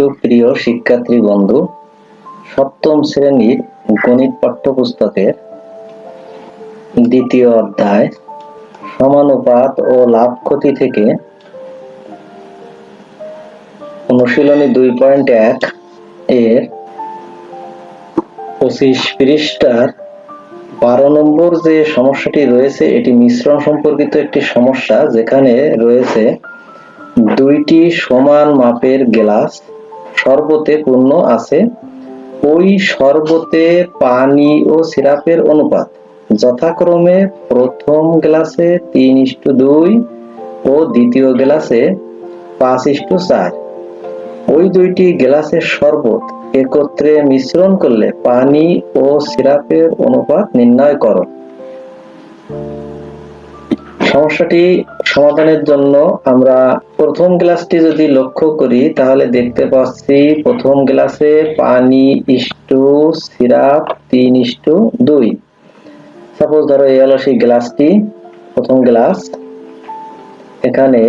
সুপ্রিয় শিক্ষার্থী বন্ধু, সপ্তম শ্রেণির গণিত পাঠ্যপুস্তকের দ্বিতীয় অধ্যায়, সমানুপাত ও লাভ ক্ষতি থেকে অনুশীলনী দুই পয়েন্ট এক এর পঁচিশ পৃষ্ঠার বারো নম্বর যে সমস্যাটি রয়েছে, এটি মিশ্রণ সম্পর্কিত একটি সমস্যা, যেখানে রয়েছে দুইটি সমান মাপের গ্লাস শরবতে পূর্ণ আছে। ওই শরবতে পানি ও সিরাপের অনুপাত। যথাক্রমে প্রথম গ্লাসে তিন ইস্টু দুই ও দ্বিতীয় গ্লাসে পাঁচ ইস্টু চার। ওই দুইটি গ্লাসের শরবত একত্রে মিশ্রণ করলে পানি ও সিরাপের অনুপাত নির্ণয় করো। সমস্যাটি সমাধানের জন্য আমরা প্রথম গ্লাসটি যদি লক্ষ্য করি, তাহলে দেখতে পাচ্ছি প্রথম গ্লাসে পানি ইস্টু সিরাপ তিন ইস্টু দুই। সাপোজ ধরো এই হলো সেই গ্লাসটি, প্রথম গ্লাস। এখানে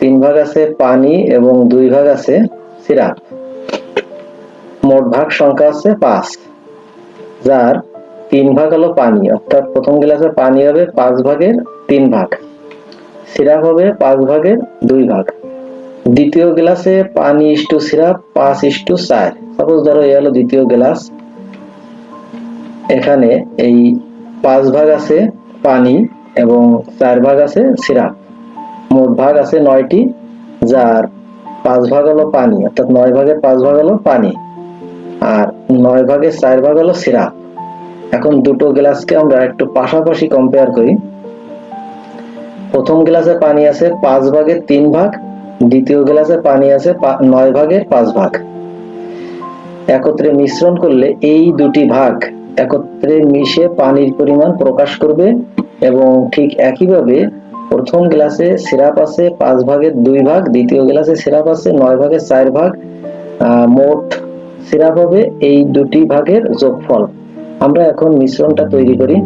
তিন ভাগ আছে পানি এবং দুই ভাগ আছে সিরাপ। মোট ভাগ সংখ্যা আছে পাঁচ, যার তিন ভাগ হলো পানি, অর্থাৎ প্রথম গ্লাসে পানি হবে পাঁচ ভাগের তিন ভাগ। সিরাপ হবে পাঁচ ভাগের দুই ভাগ। দ্বিতীয় গ্লাসে পানি ইস্টু সিরাপ, পাঁচ ইস্টু চার। সাপোজ ধরো, এই হলো দ্বিতীয় গ্লাস। এখানে এই পাঁচ ভাগ আছে পানি এবং চার ভাগ আছে সিরাপ। মোট ভাগ আছে নয়টি, যার পাঁচ ভাগ হলো পানি, অর্থাৎ নয় ভাগের পাঁচ ভাগ হলো পানি। আর নয় ভাগের চার ভাগ হলো সিরাপ। এখন দুটো গ্লাসকে আমরা একটু পাশাপাশি কম্পেয়ার করি। প্রথম গ্লাসে পানি আছে পাঁচ ভাগের তিন ভাগ, দ্বিতীয় গ্লাসে পানি আছে নয় ভাগের পাঁচ ভাগ। একত্রে মিশ্রণ করলে এই দুটি ভাগ একত্রে মিশে পানির পরিমাণ প্রকাশ করবে এবং ঠিক একইভাবে প্রথম গ্লাসে সিরাপ আছে পাঁচ ভাগের দুই ভাগ, দ্বিতীয় গ্লাসে সিরাপ আছে নয় ভাগের চার ভাগ মোট সিরাপ হবে এই দুটি ভাগের যোগফল। আমরা এখন মিশ্রণটা তৈরি করি।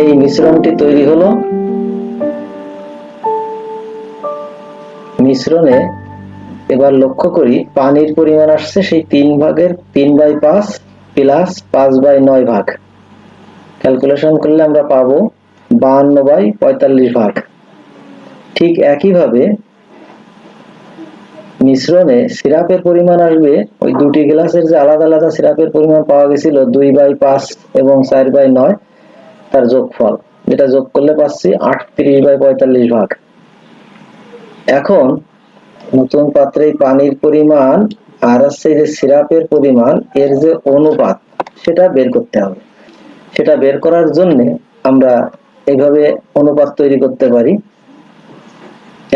এই মিশ্রণটি তৈরি হলো। মিশ্রণে এবার লক্ষ্য করি, পানির পরিমাণ আসছে সেই তিন ভাগের তিন বাই পাঁচ প্লাস পাঁচ বাই নয় ভাগ। ক্যালকুলেশন করলে আমরা পাবো বাহান্ন বাই পঁয়তাল্লিশ ভাগ। ঠিক একইভাবে মিশ্রণে সিরাপের পরিমাণ আসবে, ওই দুটি গ্লাসের যে আলাদা আলাদা সিরাপের পরিমাণ পাওয়া গেছিল, দুই বাই পাঁচ এবং চার বাই নয়, তার যোগফল। যেটা যোগ করলে পাচ্ছি আটত্রিশ বাই পঁয়তাল্লিশ ভাগ। এখন নতুন পাত্রে পানির পরিমাণ আর হচ্ছে যে সিরাপের পরিমাণ, এর যে অনুপাত, সেটা বের করতে হবে। সেটা বের করার জন্য আমরা এইভাবে অনুপাত তৈরি করতে পারি।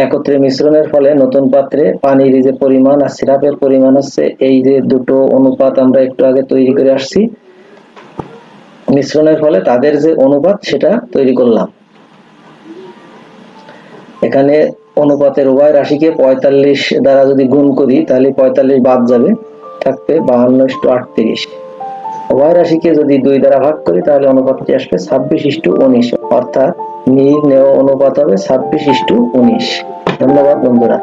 একত্রে মিশ্রণের ফলে নতুন পাত্রে পানির যে পরিমাণ আর সিরাপের পরিমাণ হচ্ছে, এই যে দুটো অনুপাত আমরা একটু আগে তৈরি করে আসছি। মিশ্রণের ফলে তাদের যে অনুপাত, সেটা তৈরি করলাম। এখানে অনুপাতের উভয় রাশিকে পঁয়তাল্লিশ দ্বারা যদি গুণ করি, তাহলে পঁয়তাল্লিশ বাদ যাবে, থাকবে বাহান্ন ইস্টু আটত্রিশ। উভয় রাশিকে যদি দুই দ্বারা ভাগ করি, তাহলে অনুপাতটি আসবে ছাব্বিশ ইস্টু উনিশ। অর্থাৎ নির্ণেয় অনুপাত হবে ছাব্বিশ ইস্টু উনিশ। ধন্যবাদ বন্ধুরা।